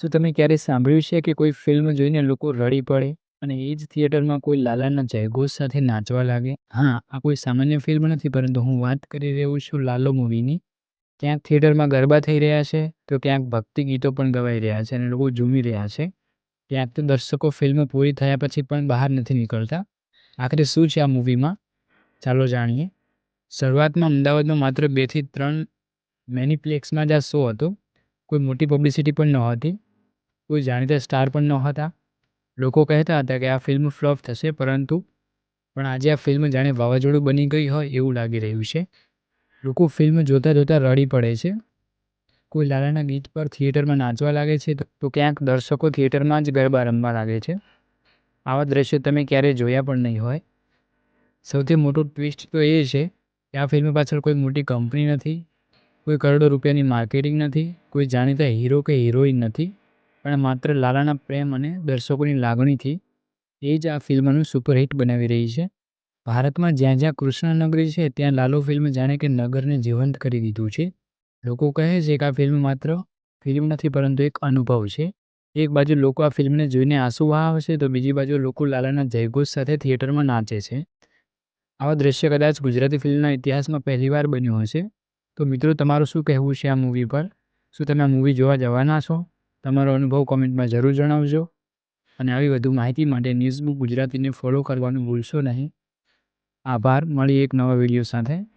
શું તમે ક્યારેય સાંભળ્યું છે કે કોઈ ફિલ્મ જોઈને લોકો રડી પડે અને એ જ થિયેટરમાં કોઈ લાલાના જયઘોષ સાથે નાચવા લાગે? હા, આ કોઈ સામાન્ય ફિલ્મ નથી પરંતુ હું વાત કરી રહ્યો છું લાલો મૂવીની. ક્યાંક થિયેટરમાં ગરબા થઈ રહ્યા છે, તો ક્યાંક ભક્તિ ગીતો પણ ગવાઈ રહ્યા છે અને લોકો ઝૂમી રહ્યા છે. ક્યાંક તો દર્શકો ફિલ્મ પૂરી થયા પછી પણ બહાર નથી નીકળતા. આખરે શું છે આ મૂવીમાં? ચાલો જાણીએ. શરૂઆતમાં અમદાવાદમાં માત્ર બેથી ત્રણ મેનીપ્લેક્સમાં જ આ શો હતો. કોઈ મોટી પબ્લિસિટી પણ નહોતી. કોઈ જાણીતા સ્ટાર પણ નહોતા. લોકો કહેતા હતા કે આ ફિલ્મ ફ્લોપ થશે પરંતુ પણ આજે આ ફિલ્મ જાણે વાવાઝોડું બની ગઈ હોય એવું લાગી રહ્યું છે. લોકો ફિલ્મ જોતાં જોતાં રડી પડે છે. કોઈ લાલાના ગીત પર થિયેટરમાં નાચવા લાગે છે તો ક્યાંક દર્શકો થિયેટરમાં જ ગરબા રમવા લાગે છે. આવા દ્રશ્યો તમે ક્યારેય જોયા પણ નહીં હોય. સૌથી મોટો ટ્વિસ્ટ તો એ છે કે આ ફિલ્મ પાછળ કોઈ મોટી કંપની નથી, કોઈ કરોડો રૂપિયાની માર્કેટિંગ નથી, કોઈ જાણીતા હીરો કે હિરોઈન નથી, પણ માત્ર લાલાના પ્રેમ અને દર્શકોની લાગણીથી એ જ આ ફિલ્મનું સુપરહિટ બનાવી રહી છે. ભારતમાં જ્યાં જ્યાં કૃષ્ણનગરી છે, ત્યાં લાલો ફિલ્મ જાણે કે નગરને જીવંત કરી દીધું છે. લોકો કહે છે કે આ ફિલ્મ માત્ર ફિલ્મ નથી, પરંતુ એક અનુભવ છે. એક બાજુ લોકો આ ફિલ્મને જોઈને આંસુ વહાવે છે તો બીજી બાજુ લોકો લાલાના જયઘોષ સાથે થિયેટરમાં નાચે છે. આવા દ્રશ્ય કદાચ ગુજરાતી ફિલ્મના ઇતિહાસમાં પહેલીવાર બન્યું હશે. તો મિત્રો, તમારું શું કહેવું છે આ મૂવી પર? શું તમે આ મૂવી જોવા જવાના છો? તમારો અનુભવ કોમેન્ટમાં જરૂર જણાવજો. અને આવી વધુ માહિતી માટે ન્યૂઝબુક ગુજરાતીને ફોલો કરવાનું ભૂલશો નહીં. આભાર. મળી એક નવા વીડિયો સાથે.